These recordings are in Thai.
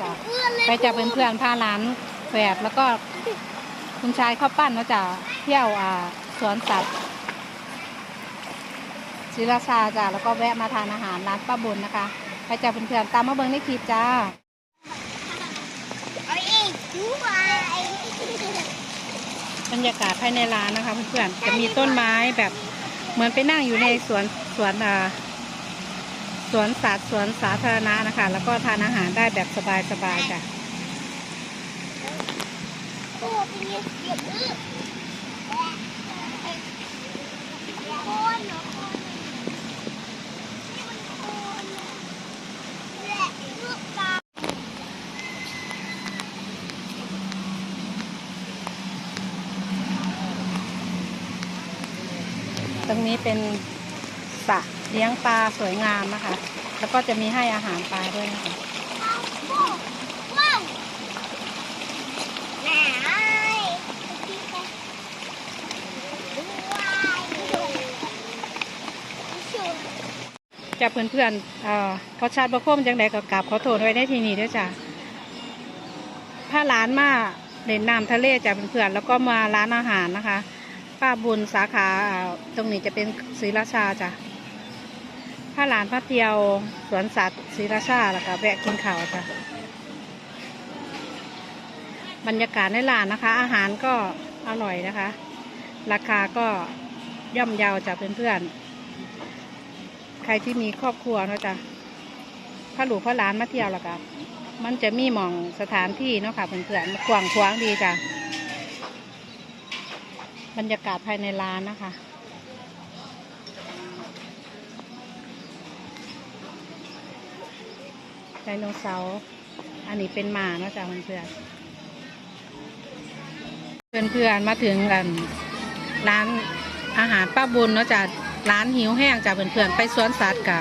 จ้ะไปจะเป็นเพื่อนพาหลานแฝดแล้วก็คุณชายเข้าปั้นเนาะจ้ะเที่ยวอ่าสวนสัตว์ศรีราชาจ้ะแล้วก็แวะมาทานอาหารร้านป้าบุญนะคะ ไปจะเป็นเพื่อนตามมาเบิ้งในคลิปจ้าบรรยากาศภายในร้านนะคะเพื่อนๆจะมีต้นไม้แบบเหมือนไปนั่งอยู่ในสวนสวนอ่า สวนสัตว์สวนสาธารณะนะคะ แล้วก็ทานอาหารได้แบบสบายๆจ้ะโอ้เป็นเสียบอื้อโคนเหรอโคนนี่มันโคนและตรงนี้เป็น สระเลี้ยงปลาสวยงามนะคะ แล้วก็จะมีให้อาหารปลาด้วยนะคะว้าวแหน่ไอ้ที่ไปดูว้ายชุดจะเพื่อนๆเอ่อเขาชาติประโคมจังใดก็กราบขอโทษไว้ในที่นี้ด้วยจ้ะถ้าร้านมาเล่นน้ำทะเลจะเพื่อนๆแล้วก็มาร้านอาหารนะคะ ป้าบุญสาขาอ่าตรงนี้จะเป็นศรีราชาจ้ะ ถ้าร้านพระเตียวสวนสัตว์ศรีราชาแล้วก็แวะกินข้าวจ้ะบรรยากาศในร้านนะคะ อาหารก็อร่อยนะคะ ราคาก็ย่อมเยาวจ้ะเพื่อนๆ ใครที่มีครอบครัวเนาะจ้ะถ้าหลูพ่อร้านมาเที่ยวแล้วก็มันจะมีหมองสถานที่เนาะค่ะเพื่อนๆกว้างขวางดีจ้ะบรรยากาศภายในร้านนะคะ ไดโนเสาร์อันนี้เป็นหมาเนาะจ้ะเพื่อนๆเพื่อนมาถึงกันร้านอาหารป้าบุญเนาะจ้ะร้านหิวแห้งจ้ะเพื่อนๆไปสวนสัตว์กะ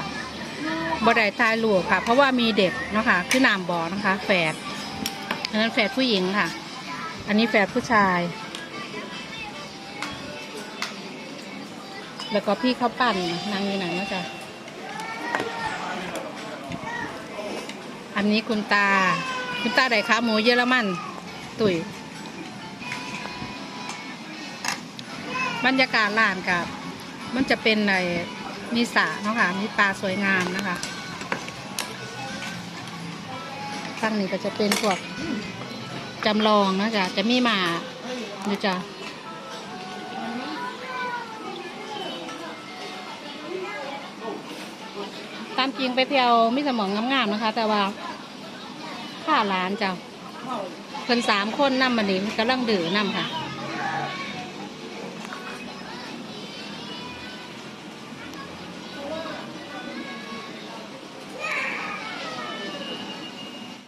บ่ได้ทายลูกค่ะ เพราะว่ามีเด็กเนาะค่ะคือนามบ่อนะคะแฝดอันนั้นแฝดผู้หญิงค่ะ อันนี้แฝดผู้ชาย แล้วก็พี่เขาปั่นนางอยู่ไหนเนาะจ๊ะ อันนี้คุณตา คุณตาได้ขาหมูเยอรมัน ตุ๋ยบรรยากาศร้านกับ มันจะเป็นในมีสระเนาะค่ะมีปลาสวยงามนะคะข้างนี้ก็จะเป็นพวกจำลองนะจ๊ะจะมีหมาดูจ้ะตามจริงไปเที่ยวมิสมองงามๆนะคะ แต่ว่า ข้าร้านจ้ะเพิ่นสามคนนั่มานี่กำลังดื้อนั่มค่ะ